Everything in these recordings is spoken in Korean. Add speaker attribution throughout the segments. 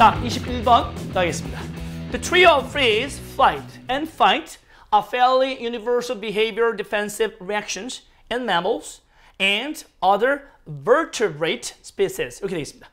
Speaker 1: 자, 21번 가겠습니다. The trio of freeze, flight, and fight are fairly universal behavior defensive reactions in mammals and other vertebrate species. 이렇게 되어 있습니다.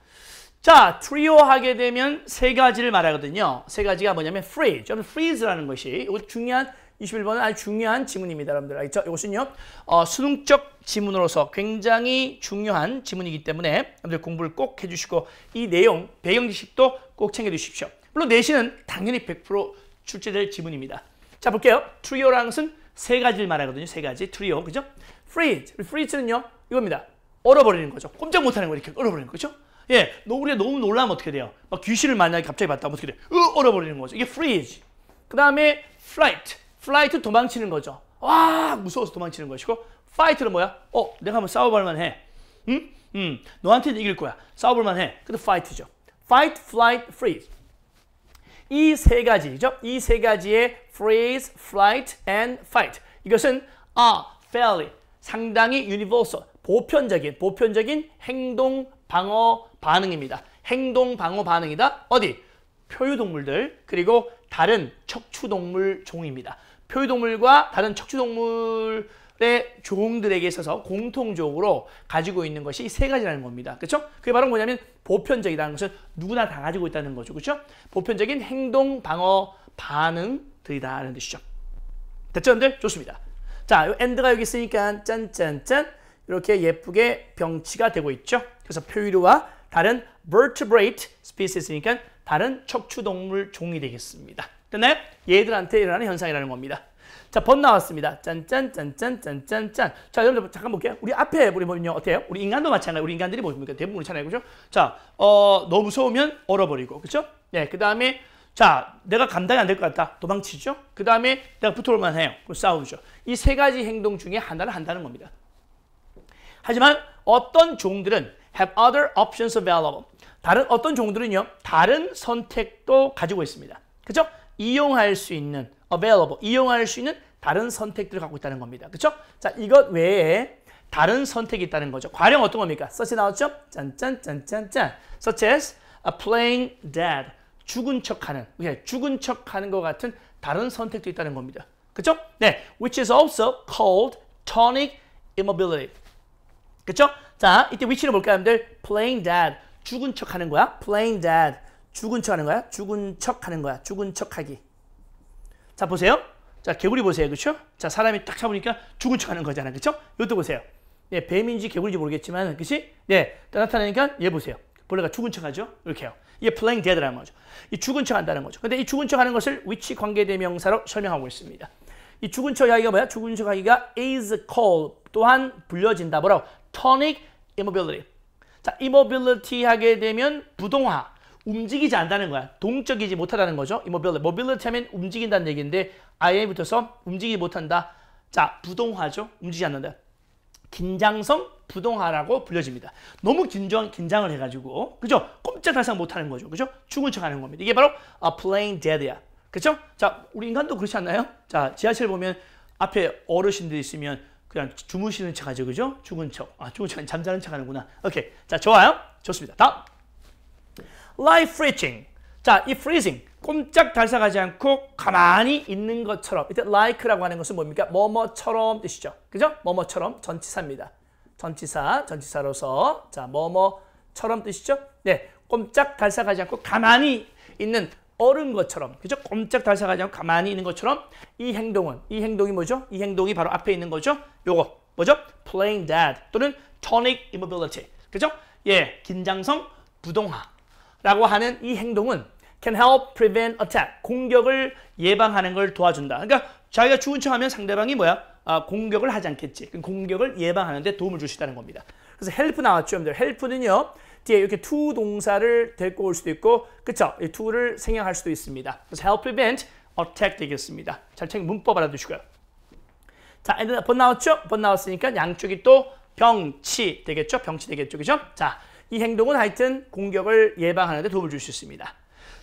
Speaker 1: 자, 트리오 하게 되면 세 가지를 말하거든요. 세 가지가 뭐냐면 freeze, 좀 freeze라는 것이 이거 중요한 21번은 아주 중요한 지문입니다, 여러분들. 알겠죠? 이것은요, 어, 수능적 지문으로서 굉장히 중요한 지문이기 때문에 여러분들 공부를 꼭 해주시고 이 내용, 배경 지식도 꼭 챙겨주십시오. 물론 내신은 당연히 100% 출제될 지문입니다. 자, 볼게요. 트리오라는 것은 세 가지를 말하거든요. 세 가지. 트리오, 그죠? freeze, freeze는요, 이겁니다. 얼어버리는 거죠. 꼼짝 못하는 거 이렇게 얼어버리는 거죠. 예, 너 우리가 너무 놀라면 어떻게 돼요? 막 귀신을 만나게 갑자기 봤다면 어떻게 돼? 으, 얼어버리는 거죠. 이게 freeze. 그 다음에 flight. Flight 도망치는 거죠. 와, 무서워서 도망치는 것이고 fight는 뭐야? 어, 내가 한번 싸워볼만 해. 응? 응, 너한테는 이길 거야. 싸워볼만 해. 근데 fight죠. fight, flight, freeze. 이 세 가지죠. 이 세 가지의 freeze, flight, and fight. 이것은 are fairly 상당히 universal 보편적인 보편적인 행동 방어 반응입니다. 행동 방어 반응이다. 어디? 표유동물들 그리고 다른 척추동물 종입니다. 표유동물과 다른 척추동물의 종들에게 있어서 공통적으로 가지고 있는 것이 이세 가지라는 겁니다. 그렇죠? 그게 바로 뭐냐면 보편적이라는 것은 누구나 다 가지고 있다는 거죠. 그렇죠? 보편적인 행동 방어 반응들이다라는 뜻이죠. 됐죠, 여러분들? 좋습니다. 자, 요 엔드가 여기 있으니까 짠짠짠 이렇게 예쁘게 병치가 되고 있죠. 그래서 표유류와 다른 vertebrate species니까 다른 척추동물 종이 되겠습니다. 됐나요? 얘들한테 일어나는 현상이라는 겁니다. 자, 번 나왔습니다. 짠짠짠짠짠짠짠. 자, 여러분들 잠깐 볼게요. 우리 앞에 우리 뭐냐 어때요? 우리 인간도 마찬가지. 우리 인간들이 뭡니까? 대부분 그렇잖아요, 그죠? 자, 어, 너무 무서우면 얼어버리고, 그죠? 네, 그 다음에 자, 내가 감당이 안 될 것 같다. 도망치죠. 그 다음에 내가 붙어올만 해요. 그럼 싸우죠. 이 세 가지 행동 중에 하나를 한다는 겁니다. 하지만 어떤 종들은 have other options available. 다른 어떤 종들은요. 다른 선택도 가지고 있습니다. 그렇죠? 이용할 수 있는 available. 이용할 수 있는 다른 선택들을 갖고 있다는 겁니다. 그렇죠? 자, 이것 외에 다른 선택이 있다는 거죠. 과령 어떤 겁니까? such 나왔죠? 짠짠짠짠짠. such as a playing dead. 죽은 척하는, 죽은 척하는 것 같은 다른 선택도 있다는 겁니다. 그렇죠? 네, which is also called tonic immobility. 그렇죠? 자, 이때 위치를 볼까요, 여러분들? playing dead. 죽은 척하는 거야. playing dead. 죽은 척 하는 거야. 죽은 척 하는 거야. 죽은 척 하기. 자, 보세요. 자, 개구리 보세요. 그렇죠? 자, 사람이 딱 잡으니까 죽은 척 하는 거잖아. 그렇죠? 이것도 보세요. 예, 뱀인지 개구리인지 모르겠지만, 그렇지? 예, 나타나니까 얘 보세요. 벌레가 죽은 척 하죠? 이렇게 요. 이게 playing dead라는 거죠. 이 죽은 척 한다는 거죠. 근데 이 죽은 척 하는 것을 위치 관계대명사로 설명하고 있습니다. 이 죽은 척 하기가 뭐야? 죽은 척 하기가 is called 또한 불려진다. 뭐라고? tonic immobility. 자, immobility 하게 되면 부동화, 움직이지 않다는 거야. 동적이지 못하다는 거죠. immobility. mobility 하면 움직인다는 얘기인데 i에 붙어서 움직이지 못한다. 자, 부동화죠. 움직이지 않는다. 긴장성 부동화라고 불려집니다. 너무 긴장, 긴장을 해가지고, 그죠? 꼼짝달싹 못하는 거죠. 그죠? 죽은 척 하는 겁니다. 이게 바로 a plain dead이야. 그죠? 자, 우리 인간도 그렇지 않나요? 자, 지하철 보면 앞에 어르신들 있으면 그냥 주무시는 척 하죠. 그죠? 죽은 척. 아, 죽은 척, 잠자는 척 하는구나. 오케이. 자, 좋아요. 좋습니다. 다음. Life freezing. 자, 이 freezing. 꼼짝 달싹하지 않고 가만히 있는 것처럼. 이때 like라고 하는 것은 뭡니까? 뭐뭐처럼 뜻이죠. 그죠? 뭐뭐처럼 전치사입니다. 전치사, 전치사로서 자, 뭐뭐처럼 뜻이죠? 네. 꼼짝 달싹하지 않고 가만히 있는 어른 것처럼 그죠? 꼼짝 달싹하지 않고 가만히 있는 것처럼 이 행동은 이 행동이 뭐죠? 이 행동이 바로 앞에 있는 거죠? 요거 뭐죠? playing dead 또는 tonic immobility 그죠? 예, 긴장성 부동화 라고 하는 이 행동은 can help prevent attack 공격을 예방하는 걸 도와준다. 그러니까 자기가 죽은 척하면 상대방이 뭐야? 아, 공격을 하지 않겠지. 공격을 예방하는 데 도움을 있다는 겁니다. 그래서 help 나왔죠, 여러분들. help는요. 뒤에 이렇게 to 동사를 데리고 올 수도 있고 그쵸? 이 to를 생략할 수도 있습니다. 그래서 help prevent attack 되겠습니다. 잘 챙겨 문법 알아두시고요. 자, 번 나왔죠? 번 나왔으니까 양쪽이 또 병치 되겠죠? 병치 되겠죠? 그죠? 자, 이 행동은 하여튼 공격을 예방하는 데 도움을 줄 수 있습니다.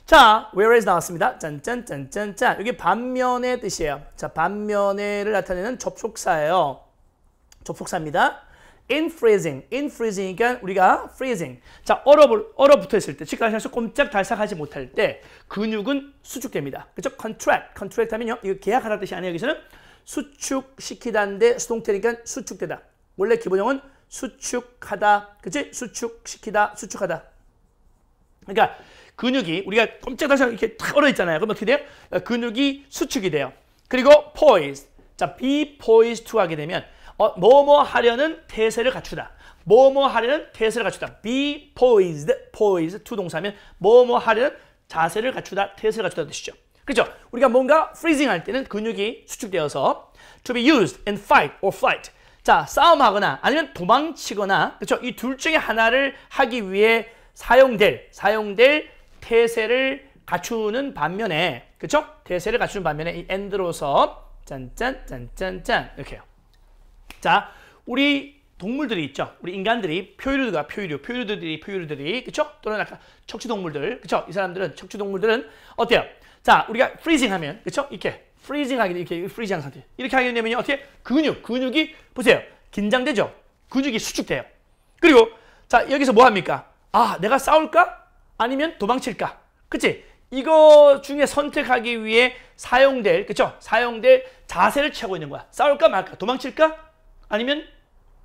Speaker 1: 자, whereas 나왔습니다. 짠짠짠짠짠. 이게 반면의 뜻이에요. 자, 반면의를 나타내는 접속사예요. 접속사입니다. in freezing. in freezing이니까 우리가 freezing. 자, 얼어 얼어붙어 있을 때, 즉 다시 꼼짝 달싹하지 못할 때 근육은 수축됩니다. 그렇죠? contract. contract 하면요. 이거 계약하다 뜻이 아니에요. 여기서는 수축시키다인데 수동태니까 수축되다. 원래 기본형은 수축하다. 그치? 수축시키다, 수축하다. 그러니까 근육이 우리가 꼼짝달싹 이렇게 탁 얼어 있잖아요. 그럼 어떻게 돼요? 근육이 수축이 돼요. 그리고 poised. 자, be poised to 하게 되면 어, 뭐뭐 하려는 태세를 갖추다. 뭐뭐 하려는 태세를 갖추다. be poised, poised to 동사면 뭐뭐 하려는 자세를 갖추다, 태세를 갖추다 뜻이죠. 그렇죠? 우리가 뭔가 freezing 할 때는 근육이 수축되어서 to be used in fight or flight. 자, 싸움하거나 아니면 도망치거나 그렇죠? 이 둘 중에 하나를 하기 위해 사용될 사용될 태세를 갖추는 반면에 그렇죠? 태세를 갖추는 반면에 이 end로서 짠짠 짠짠짠 이렇게요. 자, 우리 동물들이 있죠. 우리 인간들이 표유류가 표유류, 표유류들이 표유류들이 그렇죠? 또는 아까 척추 동물들 그렇죠? 이 사람들은 척추 동물들은 어때요? 자, 우리가 프리징 하면 그렇죠? 이렇게 프리징 하게 이렇게 프리징 상태. 이렇게 하게 되면 어떻게 근육, 근육이 보세요. 긴장되죠. 근육이 수축돼요. 그리고 자, 여기서 뭐 합니까? 아, 내가 싸울까? 아니면 도망칠까? 그치? 이거 중에 선택하기 위해 사용될, 그쵸? 사용될 자세를 취하고 있는 거야. 싸울까 말까? 도망칠까? 아니면,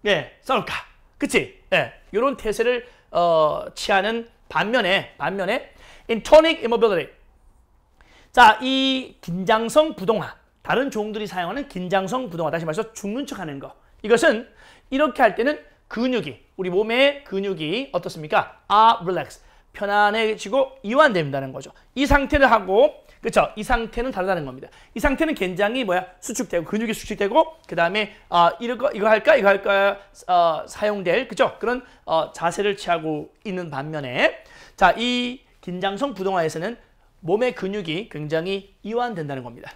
Speaker 1: 예, 싸울까? 그치? 예, 요런 태세를, 어, 취하는 반면에, 반면에, in tonic immobility. 자, 이 긴장성 부동화. 다른 종들이 사용하는 긴장성 부동화. 다시 말해서 죽는 척 하는 거. 이것은 이렇게 할 때는 근육이, 우리 몸의 근육이 어떻습니까? 아, relax. 편안해지고 이완된다는 거죠. 이 상태를 하고 그렇죠? 이 상태는 다르다는 겁니다. 이 상태는 굉장히 뭐야 수축되고 근육이 수축되고 그 다음에 어, 이거 이거 할까 이거 할까 어, 사용될 그죠? 그런 어, 자세를 취하고 있는 반면에 자 이 긴장성 부동화에서는 몸의 근육이 굉장히 이완된다는 겁니다.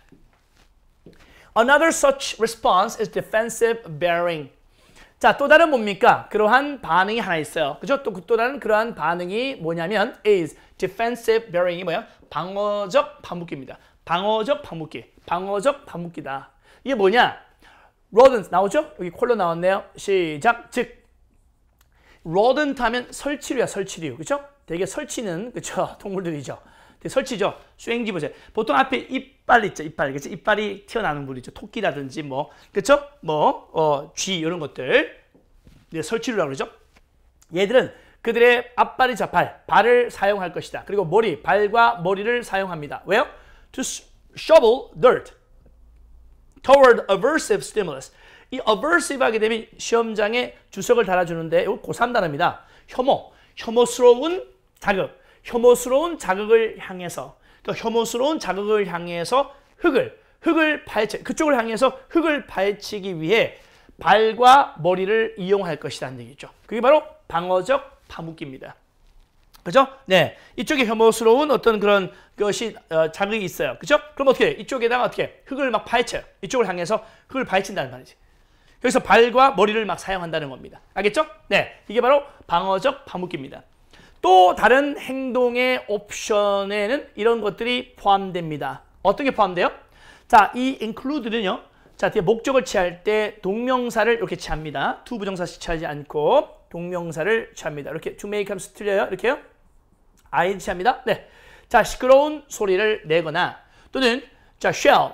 Speaker 1: Another such response is defensive bearing. 자, 또 다른 뭡니까? 그러한 반응이 하나 있어요. 그죠? 또, 또 다른 그러한 반응이 뭐냐면 is defensive bearing이 뭐야? 방어적 반복기입니다. 방어적 반복기. 방어적 반복기다. 이게 뭐냐? rodent 나오죠? 여기 콜로 나왔네요. 시작. 즉 rodent 하면 설치류야, 설치류. 그죠? 되게 설치는 그죠? 동물들이죠. 설치죠. 수행지 보세요. 보통 앞에 이빨 있죠. 이빨. 그죠? 이빨이 튀어나오는 부리죠. 토끼라든지 뭐 그렇죠? 뭐 어, 쥐 이런 것들. 네, 설치류라고 그러죠. 얘들은 그들의 앞발이 자팔, 발을 사용할 것이다. 그리고 머리, 발과 머리를 사용합니다. 왜요? To shovel dirt toward aversive stimulus. 이 aversive 하게 되면 시험장에 주석을 달아주는데 이거 고3 단어입니다. 혐오, 혐오스러운 자극. 혐오스러운 자극을 향해서 그러니까 혐오스러운 자극을 향해서 흙을 흙을 파헤치 그쪽을 향해서 흙을 파헤치기 위해 발과 머리를 이용할 것이라는 얘기죠. 그게 바로 방어적 파묻기입니다. 그죠? 네. 이쪽에 혐오스러운 어떤 그런 것이 어, 자극이 있어요. 그죠? 그럼 어떻게 해? 이쪽에다가 어떻게 흙을 막 파헤쳐요. 이쪽을 향해서 흙을 파헤친다는 말이지. 여기서 발과 머리를 막 사용한다는 겁니다. 알겠죠? 네. 이게 바로 방어적 파묻기입니다. 또 다른 행동의 옵션에는 이런 것들이 포함됩니다. 어떻게 포함돼요? 자, 이 include는요. 자, 뒤에 목적을 취할 때 동명사를 이렇게 취합니다. 투 부정사 취하지 않고 동명사를 취합니다. 이렇게 to make 하면서 틀려요. 이렇게요. I 취합니다. 네. 자, 시끄러운 소리를 내거나 또는 자, shell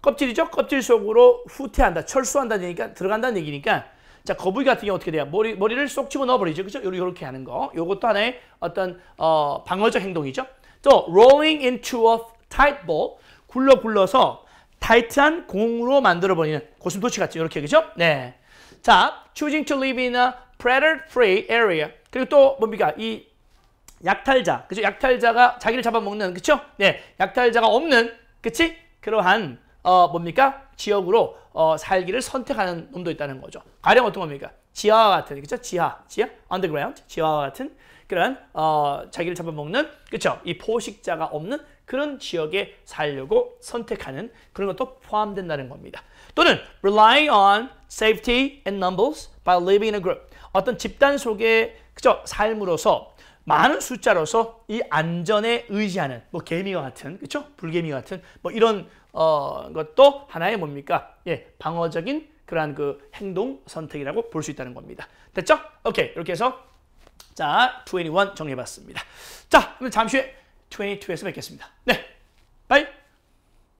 Speaker 1: 껍질이죠. 껍질 속으로 후퇴한다, 철수한다는 얘기니까 들어간다는 얘기니까 자, 거북이 같은 경우 어떻게 돼요? 머리, 머리를 쏙 집어 넣어 버리죠. 그죠? 요렇게 하는 거. 요것도 하나의 어떤, 어, 방어적 행동이죠. 또, rolling into a tight ball. 굴러 굴러서 타이트한 공으로 만들어버리는 고슴도치 같죠. 이렇게, 그죠? 네. 자, choosing to live in a predator-free area. 그리고 또 뭡니까? 이 약탈자, 그죠? 약탈자가 자기를 잡아먹는, 그쵸? 네. 약탈자가 없는, 그치? 그러한, 어, 뭡니까? 지역으로 어, 살기를 선택하는 놈도 있다는 거죠. 가령 어떤 겁니까? 지하와 같은, 그죠? 지하, 지하, underground, 지하와 같은 그런 어, 자기를 잡아먹는, 그렇죠? 이 포식자가 없는 그런 지역에 살려고 선택하는 그런 것도 포함된다는 겁니다. 또는 rely on safety and numbers by living in a group. 어떤 집단 속에 그죠? 삶으로서 많은 숫자로서 이 안전에 의지하는 뭐 개미와 같은 그렇죠? 불개미 같은 뭐 이런 어, 것도 하나의 뭡니까? 예, 방어적인 그러한 그 행동 선택이라고 볼 수 있다는 겁니다. 됐죠? 오케이. 이렇게 해서 자, 21 정리해 봤습니다. 자, 그럼 잠시 후에 22에서 뵙겠습니다. 네, 바이.